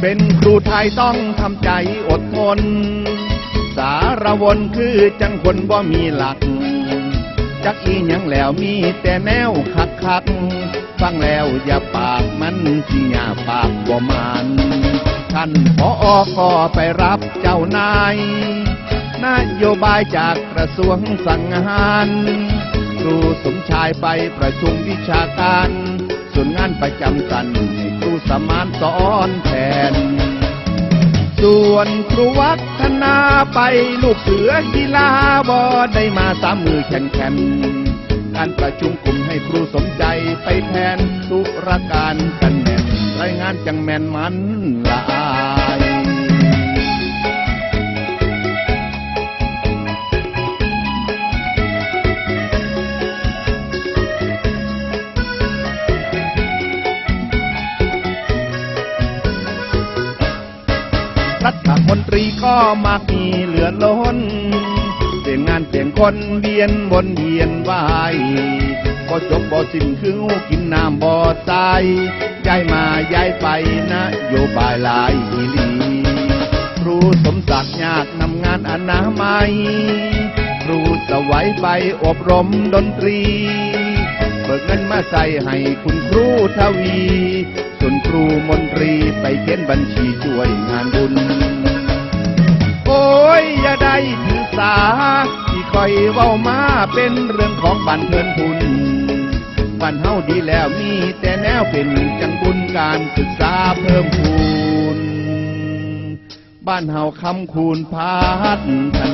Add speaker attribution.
Speaker 1: เป็นครูไทยต้องทำใจอดทน สารวนคือจังคนบ่มีหลัก จักอีหยังแล้วมีแต่แนวคักคักฟังแล้วอย่าปากมันสิอย่าปากบ่มันท่านพออก็ไปรับเจ้านายนโยบายจากกระทรวงสั่งงานครูสมชายไปประชุมวิชาการ ส่วนงานประจำกันให สมานสอนแทน ส่วนครูวัฒนาไปลูกเสือกีฬาบอได้มาสามมือแข่งแข่งการประชุมกลุ่มให้ครูสมใจไปแทนธุรการกันแน่นรายงานจังแม่นมันลา มนตรีก็มากมีเหลือล้นเปลี่ยนงานเปลี่ยนคนเวียนวนเวียนวายบ่จบบ่สิ้นคือหูกินน้ำบ่ตายย้ายมาย้ายไปนะโยบายหลายอีหลี ครูสมศักดิ์ยากนำงานอนามัย ครูสวัยไปอบรมดนตรีเบิกเงินมาใส่ให้คุณครูทวี ส่วนครูมนตรีไปเขียนบัญชีช่วยงานบุญ คอยเว้ามาเป็นเรื่องของบันเทินพุนบันเฮาดีแล้วมีแต่แนวเป็นจังบุญการศึกษาเพิ่มพูน บ้านเฮาคำคูณพัฒน